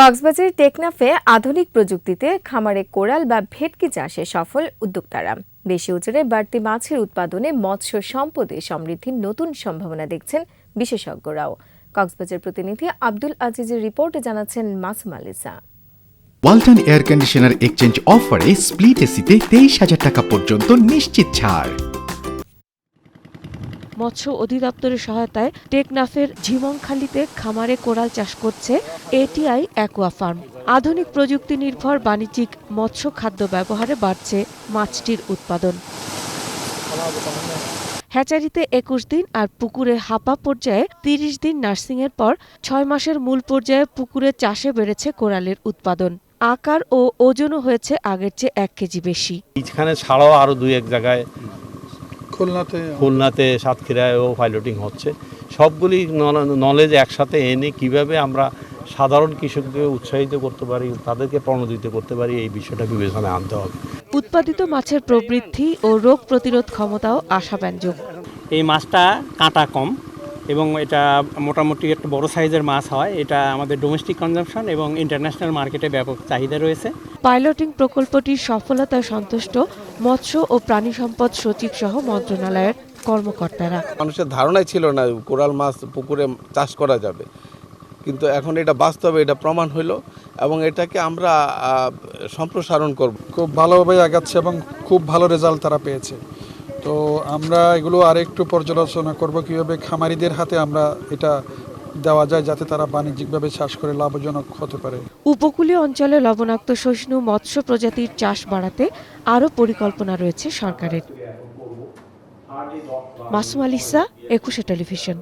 কক্সবাজারের টেকনাফে আধুনিক প্রযুক্তিতে খামারে কোরাল বা ভেটকি চাষে সফল উদ্যোক্তারা। বেশি ওজনে বাড়তি মাছের উৎপাদনে মৎস্য সম্পদে সমৃদ্ধির নতুন সম্ভাবনা দেখছেন বিশেষজ্ঞরাও। কক্সবাজার প্রতিনিধি আব্দুল আজিজের রিপোর্টে জানাচ্ছেন Masum Alisa. Walton air conditioner exchange অফারে স্প্লিট এসিতে তেইশ হাজার টাকা পর্যন্ত নিশ্চিত ছাড়। মৎস্য অধিদপ্তরের সহায়তায় টেকনাফের ঝিমংখালিতে খামারে কোরাল চাষ করছে এটিআই অ্যাকোয়া ফার্ম। আধুনিক প্রযুক্তি নির্ভর বাণিজ্যিক মৎস্য খাদ্য ব্যবহারে বাড়ছে মাছটির উৎপাদন। হ্যাচারিতে একুশ দিন আর পুকুরে হাপা পর্যায়ে তিরিশ দিন নার্সিংয়ের পর ছয় মাসের মূল পর্যায়ে পুকুরে চাষে বেড়েছে কোরালের উৎপাদন। আকার ও ওজনও হয়েছে আগের চেয়ে এক কেজি বেশি। ছাড়াও আরও দুই এক জায়গায় খুলনাতে? খুলনাতে সাতক্ষীরায়ও পাইলটিং হচ্ছে। সবগুলি নলেজ একসাথে এনে কীভাবে আমরা সাধারণ কৃষকদের উৎসাহিত করতে পারি তাদেরকে প্রণোদিত করতে পারি এই বিষয়টা বিবেচনায় আনতে হবে। উৎপাদিত মাছের প্রবৃদ্ধি ও রোগ প্রতিরোধ ক্ষমতাও আশাব্যঞ্জক। এই মাছটা কাঁটা কম এবং এটা মোটামুটি একটা বড় সাইজের মাছ হয়। এটা আমাদের ডোমেস্টিক কনজাম্পশন এবং ইন্টারন্যাশনাল মার্কেটে ব্যাপক চাহিদা রয়েছে। পাইলটিং প্রকল্পটির সফলতায় সন্তুষ্ট মৎস্য ও প্রাণী সম্পদ সচিব সহ মন্ত্রণালয়ের কর্মকর্তারা। মানুষের ধারণাই ছিল না কোরাল মাছ পুকুরে চাষ করা যাবে। কিন্তু এখন এটা বাস্তবে এটা প্রমাণ হইল এবং এটাকে আমরা সম্প্রসারণ করব। খুব ভালোভাবে আগাচ্ছে এবং খুব ভালো রেজাল্ট তারা পেয়েছে। তো আমরা এগুলো আরেকটু পর্যালোচনা করব কীভাবে খামারিদের হাতে আমরা এটা দেওয়া যায় যাতে তারা বাণিজ্যিকভাবে চাষ করে লাভজনক হতে পারে। উপকূলীয় অঞ্চলে লবণাক্ত সহিষ্ণু মৎস্য প্রজাতির চাষ বাড়াতে আরও পরিকল্পনা রয়েছে সরকারের। মাসুম আলিসা একুশে টেলিভিশন।